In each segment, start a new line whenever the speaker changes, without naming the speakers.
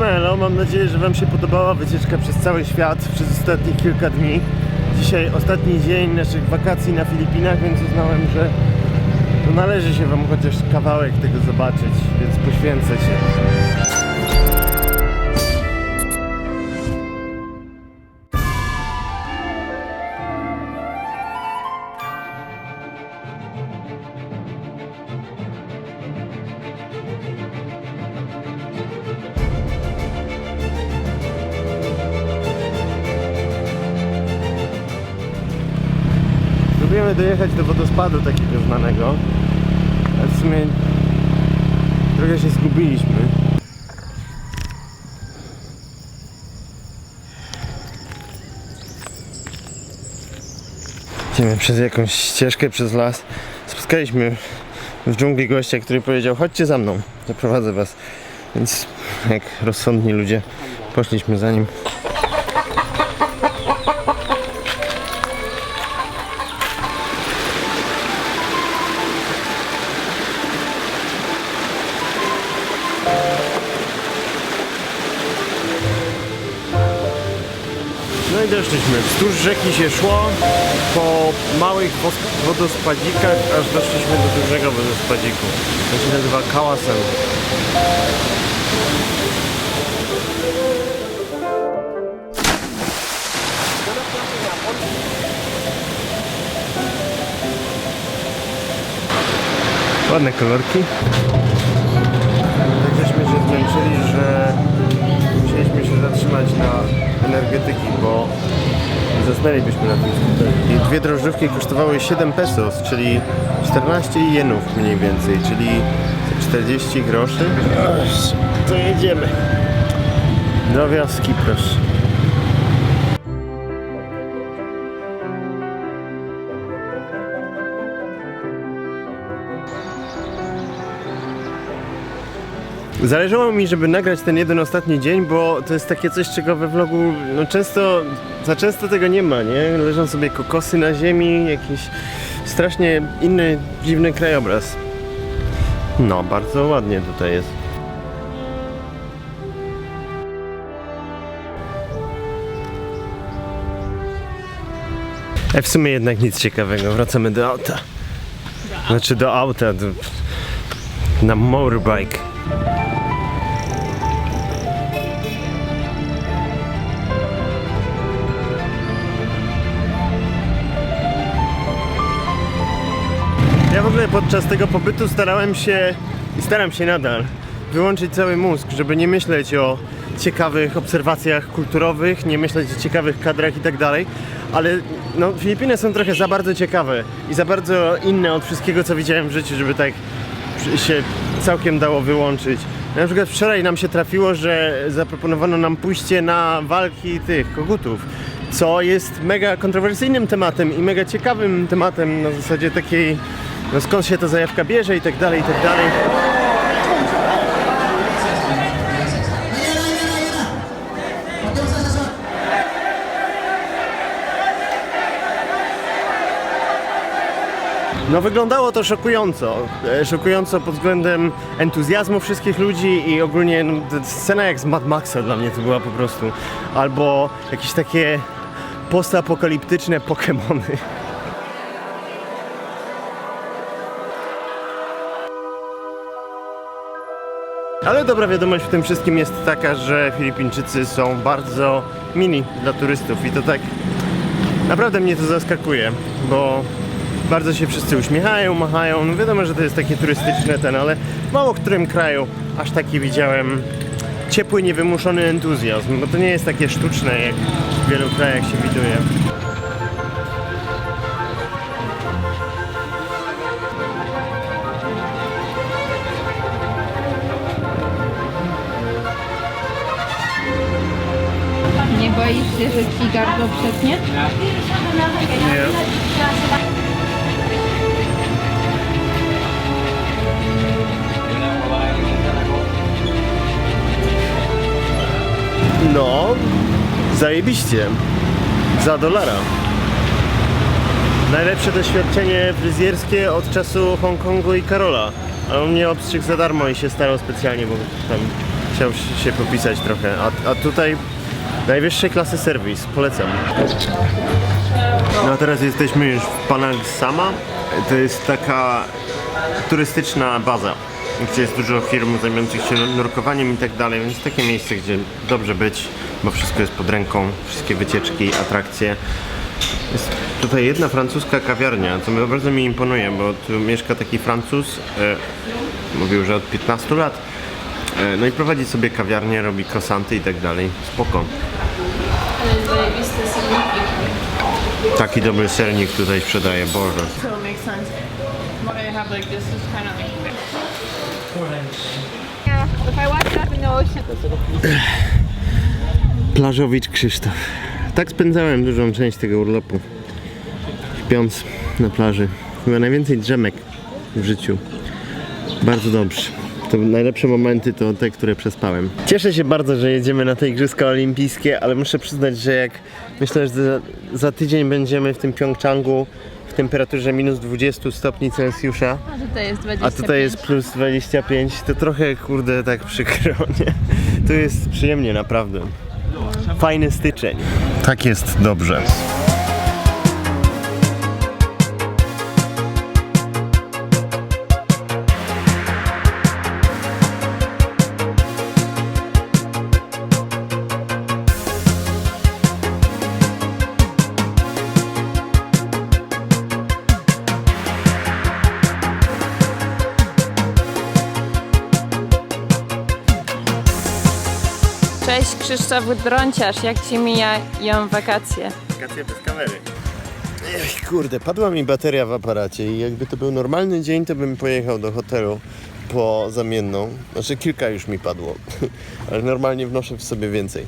Siemano, mam nadzieję, że Wam się podobała wycieczka przez cały świat przez ostatnich kilka dni. Dzisiaj ostatni dzień naszych wakacji na Filipinach, więc uznałem, że no należy się Wam chociaż kawałek tego zobaczyć, więc poświęcę się. Dojechać do wodospadu takiego znanego, ale w sumie trochę się zgubiliśmy. Idziemy przez jakąś ścieżkę, przez las. Spotkaliśmy w dżungli gościa, który powiedział, chodźcie za mną, zaprowadzę was. Więc jak rozsądni ludzie, poszliśmy za nim. Doszliśmy. Wzdłuż rzeki się szło, po małych wodospadzikach, aż doszliśmy do dużego wodospadziku. To się nazywa Kałasem. Ładne kolorki. Tak żeśmy się zmęczyli, że musieliśmy się zatrzymać na energetyki, bo zasnęlibyśmy na tym skuterze. I dwie drożdżówki kosztowały 7 pesos, czyli 14 jenów mniej więcej, czyli 40 groszy. To jedziemy. Do wioski proszę. Zależało mi, żeby nagrać ten jeden ostatni dzień, bo to jest takie coś, czego we vlogu no często, za często tego nie ma, nie? Leżą sobie kokosy na ziemi, jakiś strasznie inny, dziwny krajobraz. No, bardzo ładnie tutaj jest. E, w sumie jednak nic ciekawego, wracamy do auta. Znaczy do auta, do, na motorbike. Podczas tego pobytu starałem się i staram się nadal wyłączyć cały mózg, żeby nie myśleć o ciekawych obserwacjach kulturowych, nie myśleć o ciekawych kadrach i tak dalej, ale no, Filipiny są trochę za bardzo ciekawe i za bardzo inne od wszystkiego, co widziałem w życiu, żeby tak się całkiem dało wyłączyć. Na przykład wczoraj nam się trafiło, że zaproponowano nam pójście na walki tych kogutów, co jest mega kontrowersyjnym tematem i mega ciekawym tematem na zasadzie takiej, no skąd się ta zajawka bierze i tak dalej, i tak dalej. No wyglądało to szokująco. E, Szokująco pod względem entuzjazmu wszystkich ludzi i ogólnie no, scena jak z Mad Maxa dla mnie to była po prostu. Albo jakieś takie postapokaliptyczne Pokemony. Ale dobra wiadomość w tym wszystkim jest taka, że Filipińczycy są bardzo mili dla turystów i to tak Naprawdę mnie to zaskakuje, bo bardzo się wszyscy uśmiechają, machają. No wiadomo, że to jest takie turystyczne ten, ale w mało którym kraju aż taki widziałem ciepły, niewymuszony entuzjazm, bo to nie jest takie sztuczne, jak w wielu krajach się widuje.
Boisz się, że ci gardło przetnie?
Nie. No, zajebiście. Za dolara. Najlepsze doświadczenie fryzjerskie od czasu Hongkongu i Karola. A on mnie obstrzygł za darmo i się starał specjalnie, bo tam chciał się popisać trochę. A, a tutaj najwyższej klasy serwis, polecam. No a teraz jesteśmy już w Panag Sama. To jest taka turystyczna baza, gdzie jest dużo firm zajmujących się nurkowaniem i tak dalej, więc takie miejsce, gdzie dobrze być, bo wszystko jest pod ręką, wszystkie wycieczki, atrakcje. Jest tutaj jedna francuska kawiarnia, co bardzo mi imponuje, bo tu mieszka taki Francuz, e, mówił, że od 15 lat. E, no i prowadzi sobie kawiarnię, robi croissanty i tak dalej. Spoko. Taki dobry sernik tutaj sprzedaje, Boże.
So it makes sense. Why I have like this is kind of like.
Yeah, if I watch up in the ocean.
Plażowicz Krzysztof. Tak spędzałem dużą część tego urlopu. Śpiąc na plaży. Chyba najwięcej drzemek w życiu. Bardzo dobrze. To najlepsze momenty to te, które przespałem. Cieszę się bardzo, że jedziemy na te Igrzyska Olimpijskie, ale muszę przyznać, że jak myślę, że za, za tydzień będziemy w tym Pjongczangu w temperaturze minus 20 stopni Celsjusza,
A tutaj jest 25.
a tutaj jest plus 25, to trochę kurde tak przykro, nie? Tu jest przyjemnie naprawdę. Fajny styczeń. Tak jest dobrze.
Cześć Krzysztof Drąciarz, jak Ci mijają wakacje?
Wakacje bez kamery. Ech, kurde, padła mi bateria w aparacie i jakby to był normalny dzień, to bym pojechał do hotelu po zamienną. Znaczy kilka już mi padło, ale normalnie wnoszę w sobie więcej.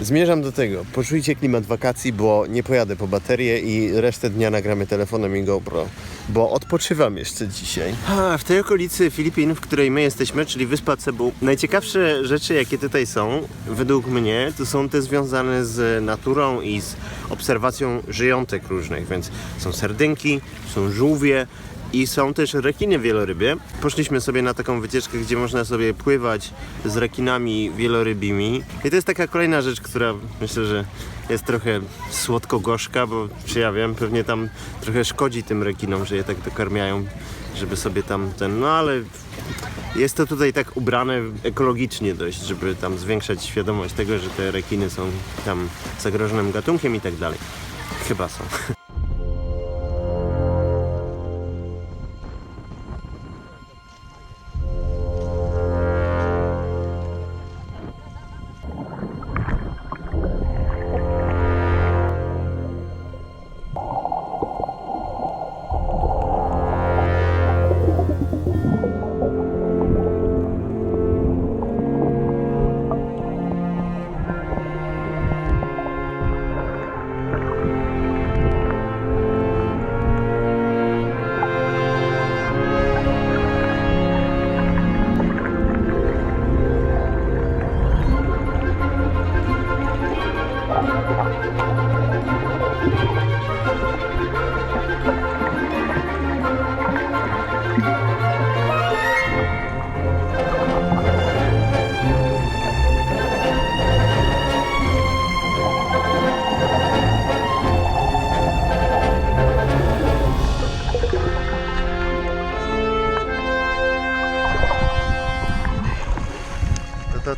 Zmierzam do tego. Poczujcie klimat wakacji, bo nie pojadę po baterię i resztę dnia nagramy telefonem i GoPro, bo odpoczywam jeszcze dzisiaj. A, w tej okolicy Filipin, w której my jesteśmy, czyli wyspa Cebu, najciekawsze rzeczy, jakie tutaj są, według mnie, to są te związane z naturą i z obserwacją żyjątek różnych, więc są sardynki, są żółwie, i są też rekiny wielorybie. Poszliśmy sobie na taką wycieczkę, gdzie można sobie pływać z rekinami wielorybimi. I to jest taka kolejna rzecz, która myślę, że jest trochę słodko-gorzka, bo czy ja wiem, pewnie tam trochę szkodzi tym rekinom, że je tak dokarmiają, żeby sobie tam ten, no ale jest to tutaj tak ubrane ekologicznie dość, żeby tam zwiększać świadomość tego, że te rekiny są tam zagrożonym gatunkiem i tak dalej. Chyba są.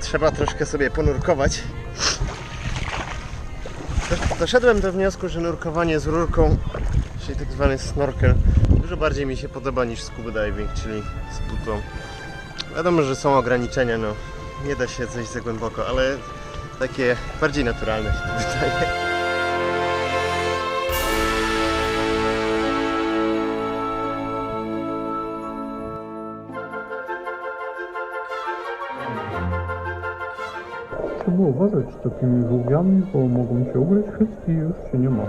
trzeba troszkę sobie ponurkować. Do- Doszedłem do wniosku, że nurkowanie z rurką, czyli tak zwany snorkel, dużo bardziej mi się podoba niż scuba diving, czyli z butlą. Wiadomo, że są ograniczenia, no nie da się zejść za głęboko, ale takie bardziej naturalne się wydaje.
Trzeba uważać z takimi żółwiami, bo mogą cię ugryźć wszystkie i już się nie ma.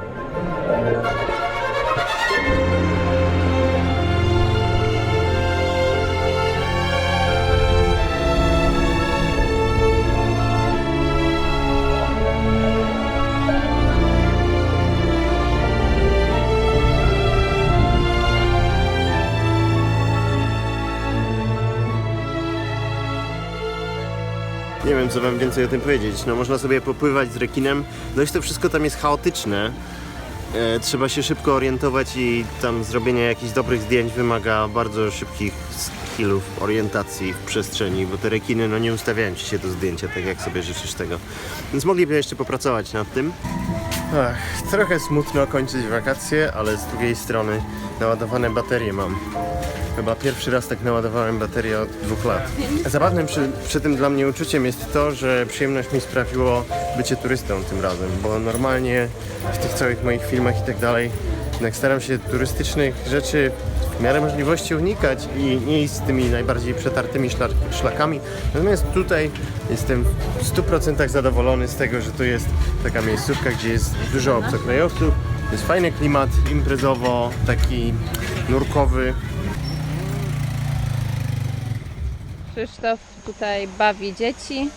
Wiem co wam więcej o tym powiedzieć. No można sobie popływać z rekinem, dość to wszystko tam jest chaotyczne. E, trzeba się szybko orientować i tam zrobienie jakichś dobrych zdjęć wymaga bardzo szybkich skillów orientacji w przestrzeni, bo te rekiny no nie ustawiają ci się do zdjęcia tak jak sobie życzysz tego. Więc mogliby jeszcze popracować nad tym. Ach, trochę smutno kończyć wakacje, ale z drugiej strony naładowane baterie mam. Chyba pierwszy raz tak naładowałem baterię od dwóch lat. Zabawnym przy, przy tym dla mnie uczuciem jest to, że przyjemność mi sprawiło bycie turystą tym razem, bo normalnie w tych całych moich filmach i tak dalej jednak staram się turystycznych rzeczy w miarę możliwości unikać i nie iść z tymi najbardziej przetartymi szlak, szlakami. Natomiast tutaj jestem w 100% zadowolony z tego, że to jest taka miejscówka, gdzie jest dużo obcokrajowców, jest fajny klimat imprezowo, taki nurkowy.
Krzysztof tutaj bawi dzieci.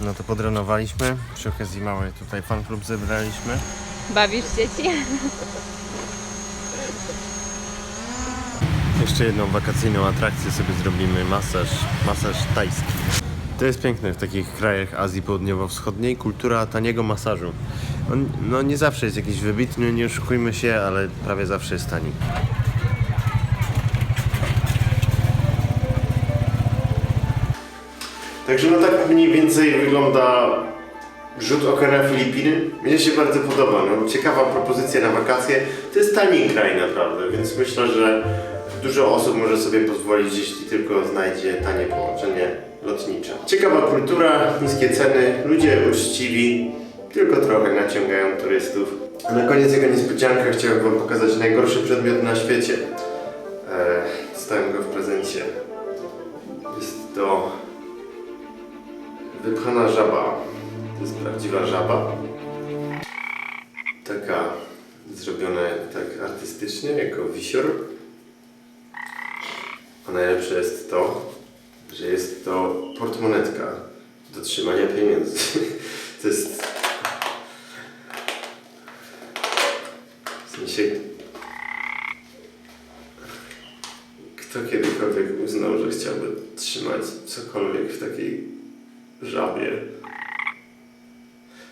No to podrenowaliśmy. Przy okazji mały tutaj fan klub zebraliśmy.
Bawisz dzieci?
Jeszcze jedną wakacyjną atrakcję sobie zrobimy. Masaż, masaż tajski. To jest piękne w takich krajach Azji Południowo-Wschodniej. Kultura taniego masażu. On, no nie zawsze jest jakiś wybitny, nie oszukujmy się, ale prawie zawsze jest tani. Także no tak mniej więcej wygląda rzut oka na Filipiny. Mnie się bardzo podoba. No, ciekawa propozycja na wakacje. To jest tani kraj naprawdę, więc myślę, że dużo osób może sobie pozwolić, jeśli tylko znajdzie tanie połączenie lotnicze. Ciekawa kultura, niskie ceny, ludzie uczciwi, tylko trochę naciągają turystów. A na koniec jego niespodzianka chciałem wam pokazać najgorszy przedmiot na świecie. Eee, dostałem go w prezencie. Jest to Wypchana żaba. To jest prawdziwa żaba. Taka zrobione tak artystycznie, jako wisior. A najlepsze jest to, że jest to portmonetka do trzymania pieniędzy. To jest... W sensie... Kto kiedykolwiek uznał, że chciałby trzymać cokolwiek w takiej żabie.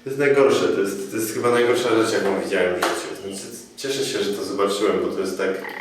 To jest najgorsze, to jest, to jest chyba najgorsza rzecz, jaką widziałem w życiu. Znaczy, cieszę się, że to zobaczyłem, bo to jest tak...